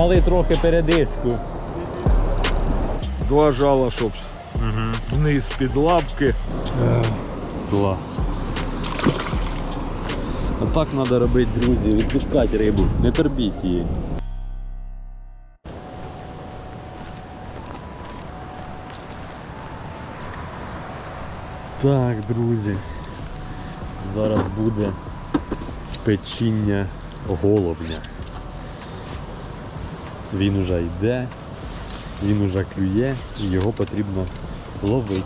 Дали трохи передишку. Два жала, щоб вниз під лапки. Клас. Отак треба робити, друзі, відпускати рибу, не торбіть її. Так, друзі. Зараз буде печіння голубня. Він уже йде, він уже клює і його потрібно ловити.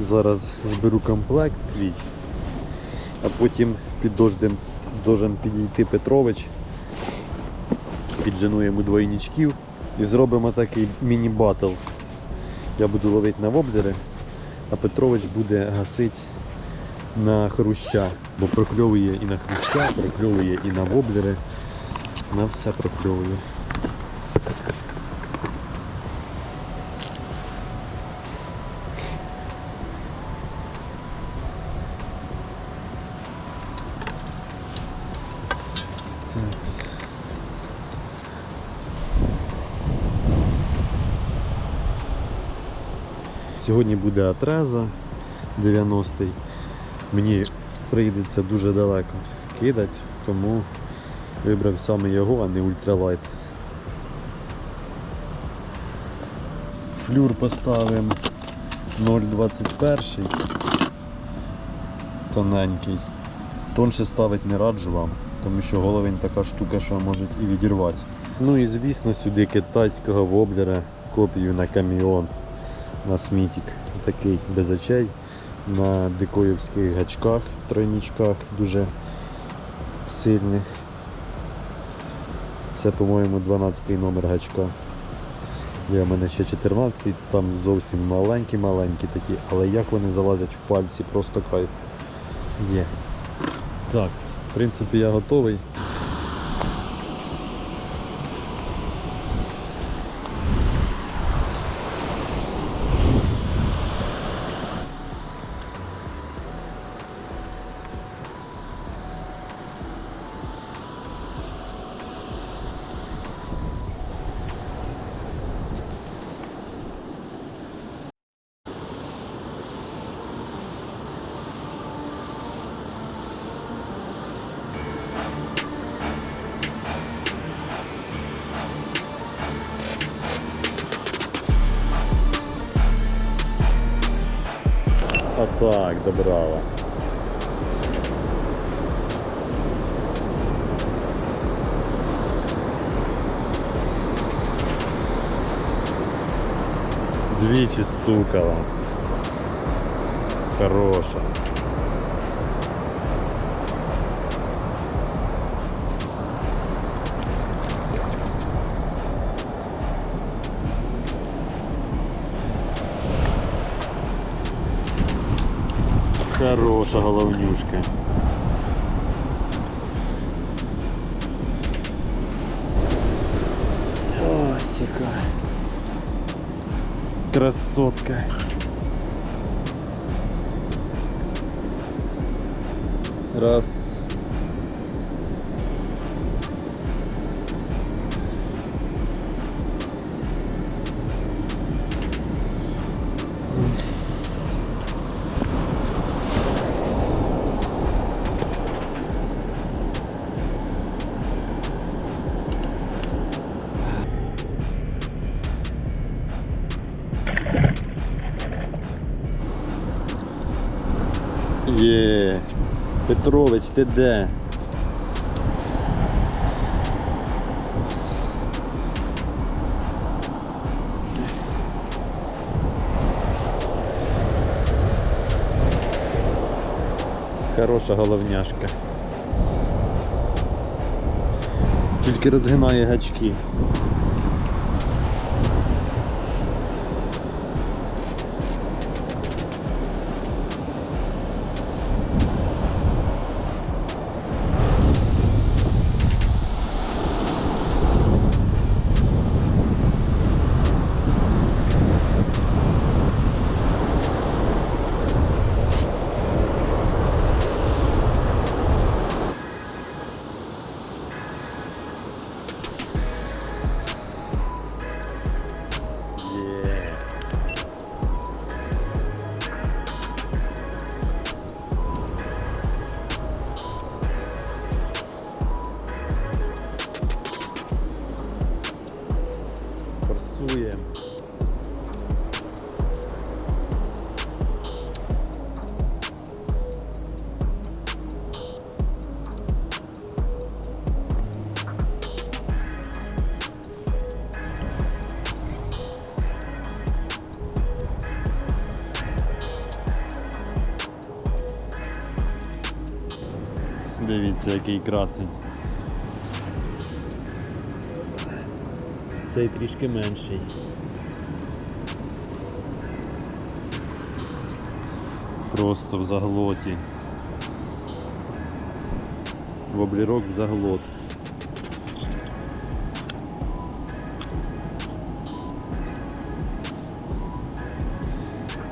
Зараз зберу комплект свій, а потім під дождем должен підійти Петрович. Піджену йому двойничків і зробимо такий міні-батл. Я буду ловити на воблери, а Петрович буде гасити на хруща, бо прокльовує і на хруща, прокльовує і на воблери. На все прокльовує. Сьогодні буде Атреза 90-й. Мені прийдеться дуже далеко кидати, тому вибрав саме його, а не ультралайт. Флюр поставимо 0,21 тоненький. Тонше ставити не раджу вам, тому що головень така штука, що може і відірвати. Ну і звісно сюди китайського воблера копію на каміон на смітік. Такий без очей на дикоївських гачках, тройничках дуже сильних. Це, по-моєму, 12-й номер гачка. Є в мене ще 14-й, там зовсім маленькі-маленькі такі, але як вони залазять в пальці, просто кайф. Є. Так, в принципі, я готовий. Так, добрала. Двічі стукала. Хороша. Хороша головнюшка. Ось яка. Красотка. Раз. Є. Петрович, ти де? Хороша головняшка. Тільки розгинає гачки. працює. Дивіться, який красень. Цей трішки менший. Просто в заглоті. Воблерок в заглот.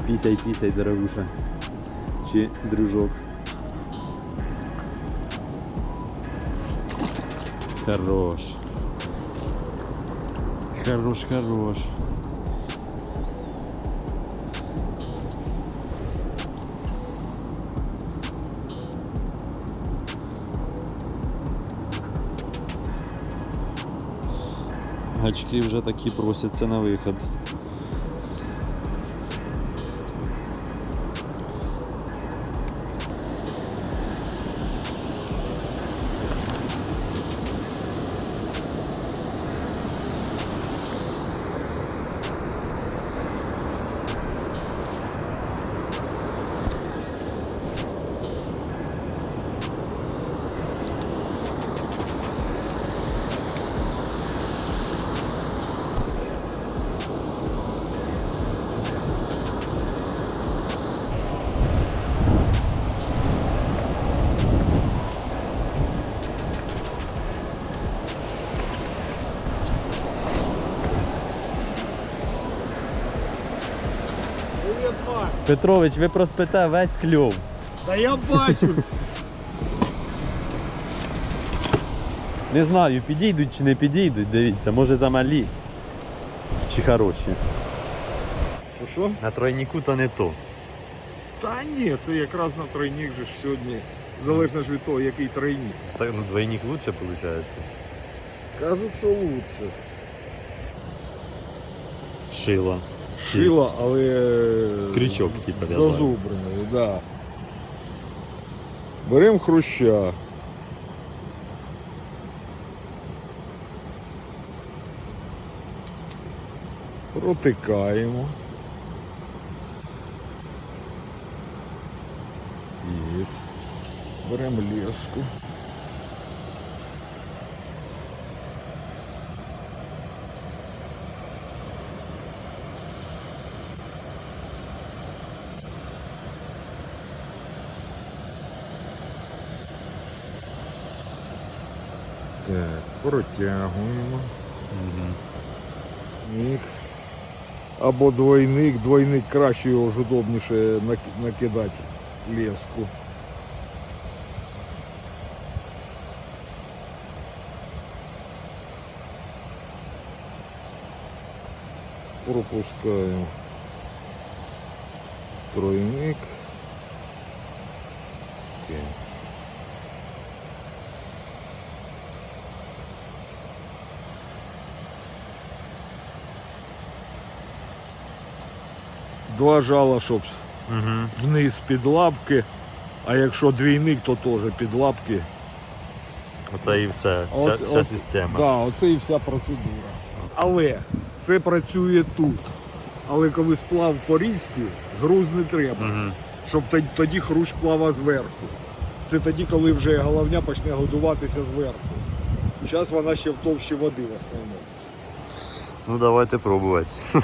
Пісяй, пісяй, дорогуша. Чи дружок. Хорош. Хорош, хорош. Гачки вже такі просяться на виход. Петрович, ви проспите весь кльов. Та я бачу. Не знаю, підійдуть чи не підійдуть, дивіться, може замалі. Чи хороші. Що, що? На тройніку то не то. Та ні, це якраз на тройник же ж сьогодні. Залежно ж від того, який тройник. Так, ну двойник лучше виходить. Кажуть, що лучше. Шила. Шила, але Крючок, з- типа, в'язали. зазубрений, да. Беремо хруща. Протикаємо. Є. Беремо леску. Так, протягуємо. Угу. Ник. Або двойник. Двойник краще його ж удобніше накидати леску. Пропускаємо тройник. Так. Два жала, щоб Угу. вниз під лапки, а якщо двійник, то теж під лапки. Оце і все. Вся, От- вся система. Да, оце і вся процедура. Але це працює тут. Але коли сплав по річці, груз не треба, Угу. щоб тоді, тоді хрущ плава зверху. Це тоді, коли вже головня почне годуватися зверху. Зараз вона ще в товщі води в основному. Ну давайте пробувати. Да.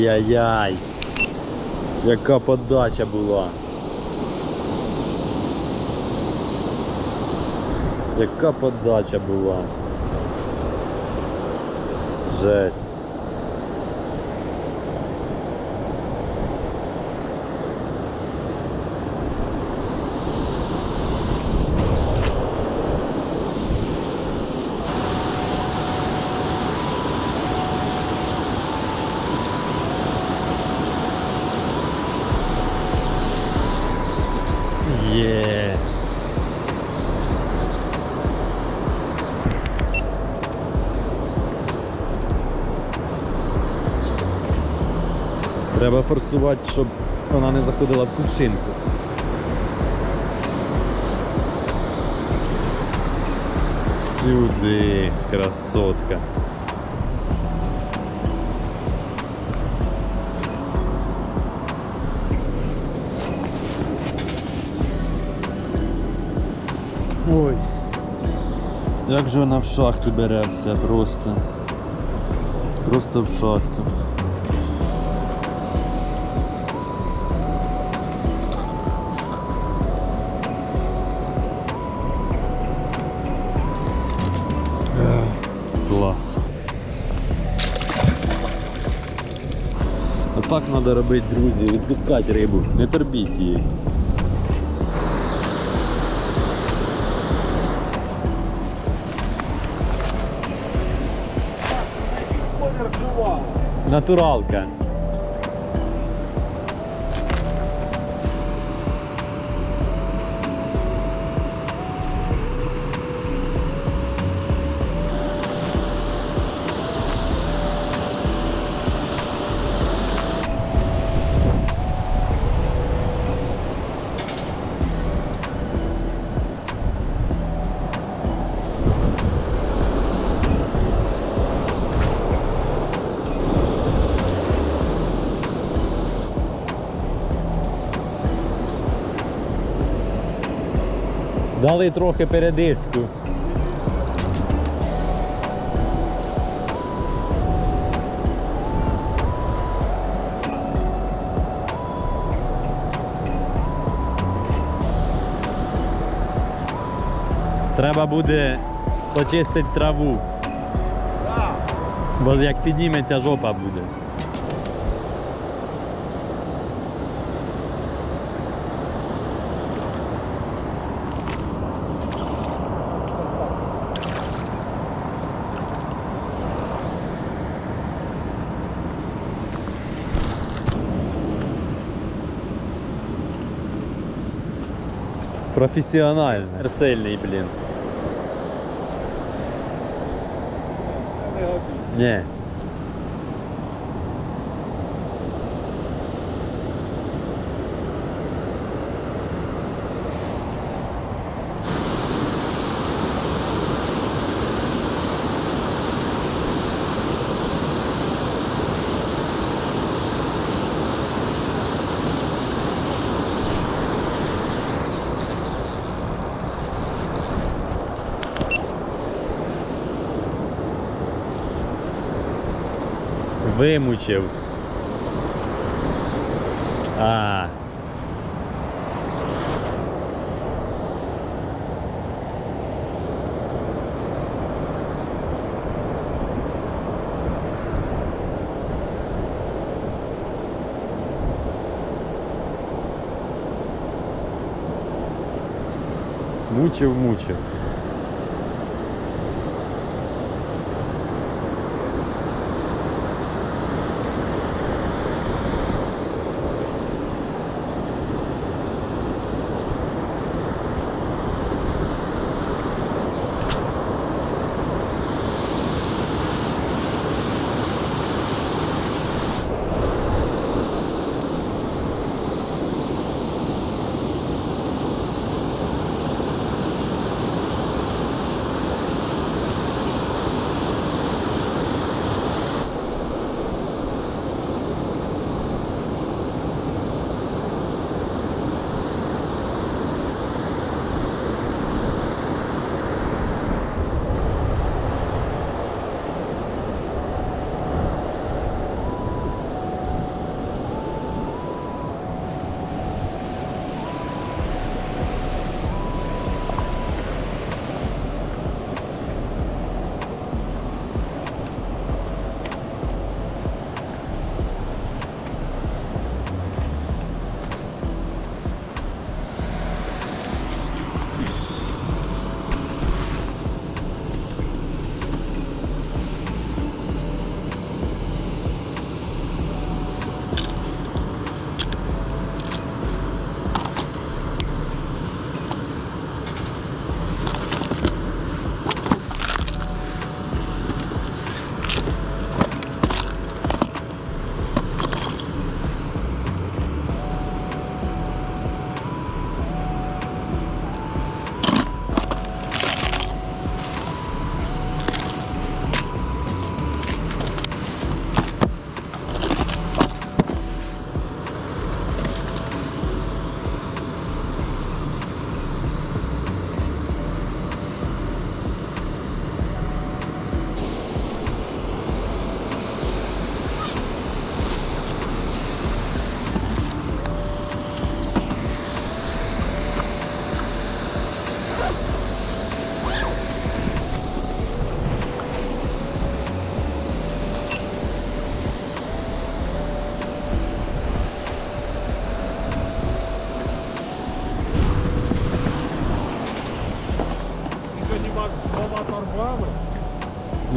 Ай-яй-яй. Яка подача була. Яка подача була. Жесть. Треба форсувати, щоб вона не заходила в кувшинку. Сюди, красотка. Ой. Як же вона в шахту бере все просто. Просто в шахту. Отак треба робити, друзі, відпускати рибу, не торбіть її. Натуралка. Дали трохи передишку. Треба буде почистити траву, бо як підніметься жопа буде. Професіонально. Сильний, блін. Ні. Вимучив. А. Мучив, мучив.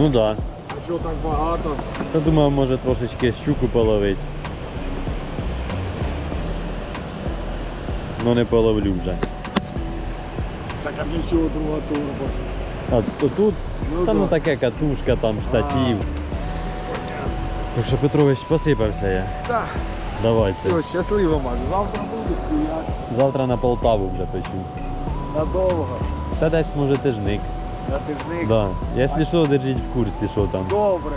Ну да. А що так багато? Та думав, може трошечки щуку половить. Ну не половлю вже. Так а для чого друга турбо? А то тут, Ну, та ну таке катушка, там штатів. Так що Петрович посипався я. Так, Давайте. все, щасливо, Макс. Завтра буде приятно. Завтра на Полтаву вже печу. Надовго. Та десь може тижник. На тижник. Да. Якщо що, держіть в курсі, що там. Добре.